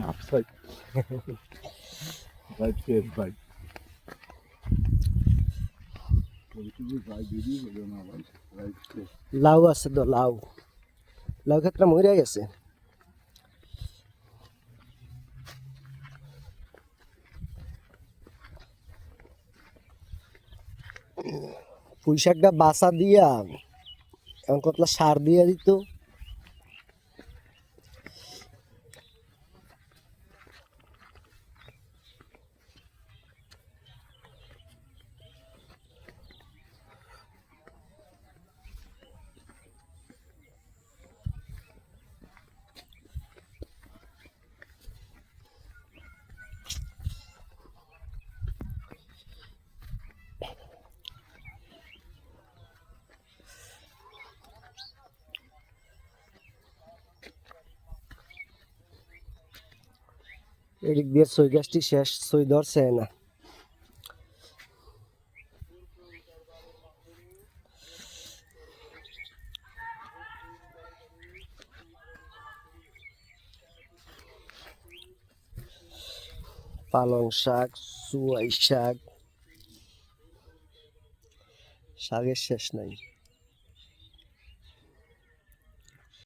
মাপ চাই ভাই ফের লাউ আছে তো লাউ লাউ ক্ষেত্রে মরে গেছে। শাকটা বাসা দিয়া, এখন কতলা সার দিয়া দিত। এদিক দিয়ে সই গাছটি শেষ সই ধরছে না পালং শাক চুয়াই শাক শাকের শেষ নাই